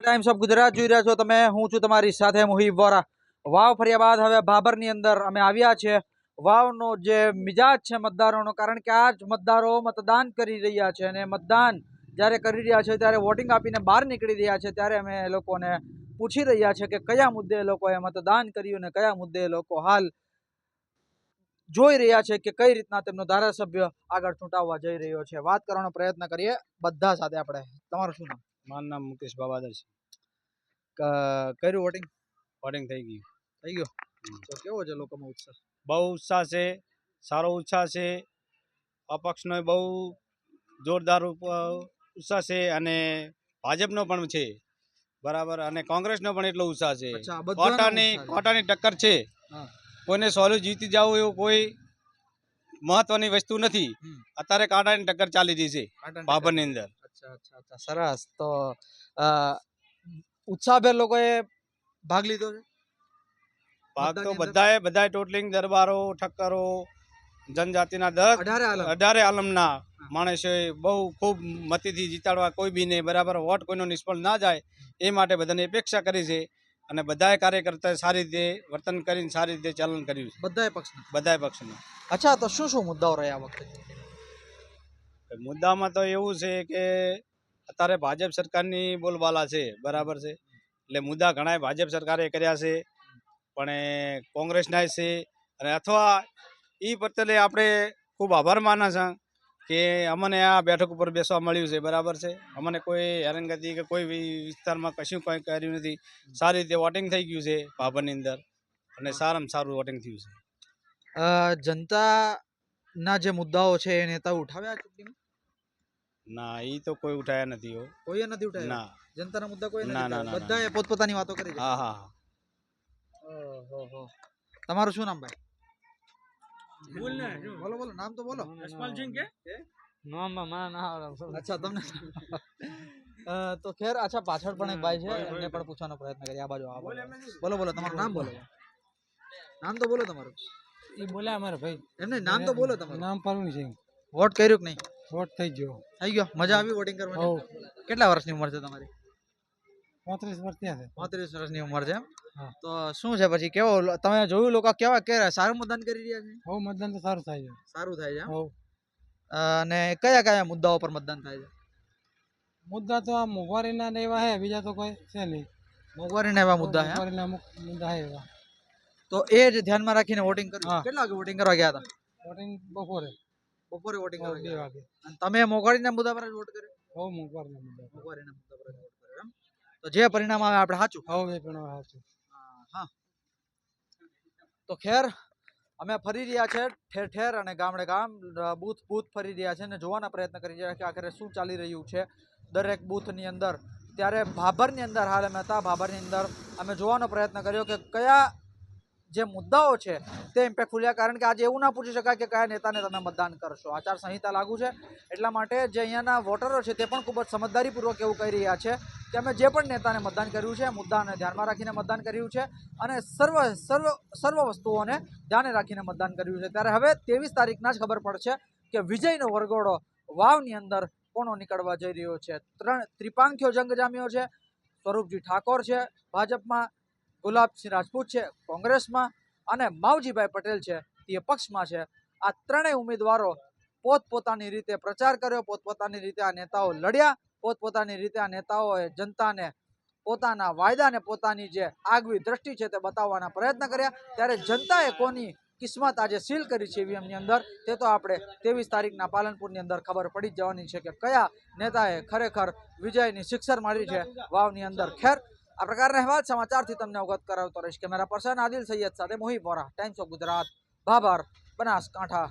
Times of Gujarat જોઈ રહ્યા છો તમે. હું છું તમારી સાથે મુહિબ વોરા. વાવ ફર્યા બાદ હવે ભાભરની અંદર અમે આવ્યા છે. વાવનો જે મિજાજ છે મતદારોનો, કારણ કે આ જ મતદારો મતદાન કરી રહ્યા છે અને મતદાન જ્યારે કરી રહ્યા છે ત્યારે વોટિંગ આપીને બહાર નીકળી રહ્યા છે ત્યારે અમે એ લોકોને પૂછી રહ્યા છે કે કયા મુદ્દે એ લોકોએ મતદાન કર્યું અને કયા મુદ્દે એ લોકો હાલ જોઈ રહ્યા છે કે કઈ રીતના તેમનો ધારાસભ્ય આગળ ચૂંટાવવા જઈ રહ્યો છે. વાત કરવાનો પ્રયત્ન કરીએ બધા સાથે આપણે. તમારું શું નામ? મારું નામ મુકેશ બાબાદર છે. કર્યું વોટિંગ વોટિંગ થઈ ગયું. થઈ ગયો? તો કેવો છે લોકોમાં ઉત્સાહ? બહુ ઉત્સાહ છે સારો ઉત્સાહ છે અપક્ષનો બહુ જોરદાર ઉત્સાહ છે અને ભાજપનો પણ છે. બરાબર અને કોંગ્રેસનો પણ એટલો ઉત્સાહ છે. કોટાની કોટાની ટક્કર છે. કોઈને સોલું જીતી જવું એવું કોઈ મહત્વની વસ્તુ નથી. અત્યારે કાંટાની ટક્કર ચાલી રહી છે બાબરની અંદર. અચ્છા અચ્છા અચ્છા. સરસ. તો ઉત્સાહભેર લોકોએ ભાગ લીધો છે? ભાગ તો બધાએ બધાએ ટોટલિંગ દરબારો ઠક્કરો જનજાતિના દરેક અઢારે આલમના માણસોએ બહુ ખૂબ મતીથી જીતાડવા કોઈ બી નહીં. બરાબર વોટ કોઈનો નિષ્ફળ ના જાય એ માટે બધાને અપેક્ષા કરી છે. અને બધાએ કાર્યકર્તાએ સારી રીતે વર્તન કરીને સારી રીતે ચાલન કર્યું છે. બધાય પક્ષના. બધાએ પક્ષના. અચ્છા તો શું શું મુદ્દાઓ રહ્યા વખતે? મુદ્દામાં તો એવું છે કે અત્યારે ભાજપ સરકારની બોલબાલા છે, બરાબર છે. એટલે મુદ્દા ઘણાય ભાજપ સરકારે કર્યા છે, પણ કોંગ્રેસના છે. અને અથવા એ પ્રત્યે આપણે ખૂબ આભાર માના છે કે અમને આ બેઠક ઉપર બેસવા મળ્યું છે, બરાબર છે. અમને કોઈ હેરાનગતિ કે કોઈ વિસ્તારમાં કશું કંઈ કર્યું નથી. સારી રીતે વોટિંગ થઈ ગયું છે ભાભરની અંદર. અને સારામાં સારું વોટિંગ થયું છે. જનતાના જે મુદ્દાઓ છે એ નેતા ઉઠાવ્યા ના એ તો કોઈ ઉઠાયા નથી હો. કોઈએ નથી ઉઠાયા? ના. જનતાના મુદ્દા કોઈ ના, ના. ના, બધાએ પોતપોતાની વાતો કરી છે. હા હા હા. તમારું શું નામ ભાઈ? બોલો બોલો નામ તો બોલો. અચ્છા તમને તો ખેર અચ્છા પાછળ પણ એક ભાઈ છે એમને પણ પૂછવાનો પ્રયત્ન કરીએ. આ બાજુ આ બોલો બોલો તમારું નામ બોલો. નામ તો બોલો તમારું. એ બોલે અમારે ભાઈ. એમને નામ તો બોલો તમારું. નામ પરવીન સિંહ વોટ કર્યું કે નહીં? વોટ થઈ ગયો. થઈ ગયો? મજા આવી વોટિંગ કરવાની? કેટલા વર્ષની ઉંમર છે તમારી? પાંત્રીસ વર્ષ ત્યાં છે. પાંત્રીસ વર્ષની ઉંમર છે તો શું છે પછી? કેવો તમે જોયું લોકો કેવા કે સારું મતદાન કરી રહ્યા છે? બહુ મતદાન તો સારું થાય છે. સારું થાય છે એમ? અને કયા કયા મુદ્દાઓ પર મતદાન થાય છે? મુદ્દા તો આ મોંઘવારીના ને એવા હે બીજા તો કોઈ છે નહીં. મોંઘવારીના એવા મુદ્દા છે? મોંઘવારીના અમુક મુદ્દા છે એવા. તો એ જ ધ્યાનમાં રાખીને વોટિંગ કર્યું? હા. કેટલા વાગે વોટિંગ કરવા ગયા હતા? વોટિંગ બપોરે. બપોરે વોટિંગ કરવા બે વાગે. અને તમે મોંઘવારીના મુદ્દા પર જ વોટ કર્યો? હો મોંઘવારીના મુદ્દા મોંઘવારીના મુદ્દા પર જ વોટ કર્યો એમ? તો જે પરિણામ આવે આપણે સાચું? હો એ પણ સાચું હા તો ખેર અમે ફરી રહ્યા છે ઠેર ઠેર અને ગામડે ગામ બૂથ બૂથ ફરી રહ્યા છે અને જોવાના પ્રયત્ન કરી રહ્યા કે આખરે શું ચાલી રહ્યું છે દરેક બૂથની અંદર. ત્યારે ભાભરની અંદર હાલ અમે હતા ભાભરની અંદર અમે જોવાનો પ્રયત્ન કર્યો કે કયા જે મુદ્દાઓ છે તે ઇમ્પેક્ટફુલ છે કારણ કે આજે એવું ના પૂછી શકાય કે કયા નેતાને તમે મતદાન કરશો. આચાર સંહિતા લાગુ છે. એટલા માટે જે અહીંયાના વોટરો છે તે પણ ખૂબ જ સમજદારીપૂર્વક એવું કહી રહ્યા છે કે અમે જે પણ નેતાને મતદાન કર્યું છે, મુદ્દાને ધ્યાનમાં રાખીને મતદાન કર્યું છે અને સર્વ સર્વ સર્વ વસ્તુઓને ધ્યાને રાખીને મતદાન કર્યું છે. ત્યારે હવે ત્રેવીસ તારીખના જ ખબર પડશે કે વિજયનો વરઘોડો વાવની અંદર કોનો નીકળવા જઈ રહ્યો છે. ત્રણ, ત્રિપાંખ્યો જંગ જામ્યો છે. સ્વરૂપજી ઠાકોર છે ભાજપમાં. ગુલાબસિંહ રાજપૂત છે, કોંગ્રેસમાં અને માવજીભાઈ પટેલ છે, તે પક્ષમાં છે. આ ત્રણેય ઉમેદવારો પોતપોતાની રીતે પ્રચાર કર્યો, પોતપોતાની રીતે આ નેતાઓ લડ્યા, પોતપોતાની રીતે આ નેતાઓએ જનતાને પોતાના વાયદાને પોતાની જે આગવી દ્રષ્ટિ છે તે બતાવવાના પ્રયત્ન કર્યા. ત્યારે જનતાએ કોની કિસ્મત આજે સીલ કરી છે ઈવીએમની અંદર, તે તો આપણે ત્રેવીસ તારીખના પાલનપુરની અંદર ખબર પડી જવાની છે કે કયા નેતાએ ખરેખર વિજયની શિક્ષર મારી છે, વાવની અંદર. ખેર આ પ્રકારના અહેવાલ સમાચારથી તમને અવગત કરાવતો રહીશ. કેમેરા પર્સન આદિલ સૈયદ સાથે Mohi Vora. Times of Gujarat. Bhabhar Banaskantha.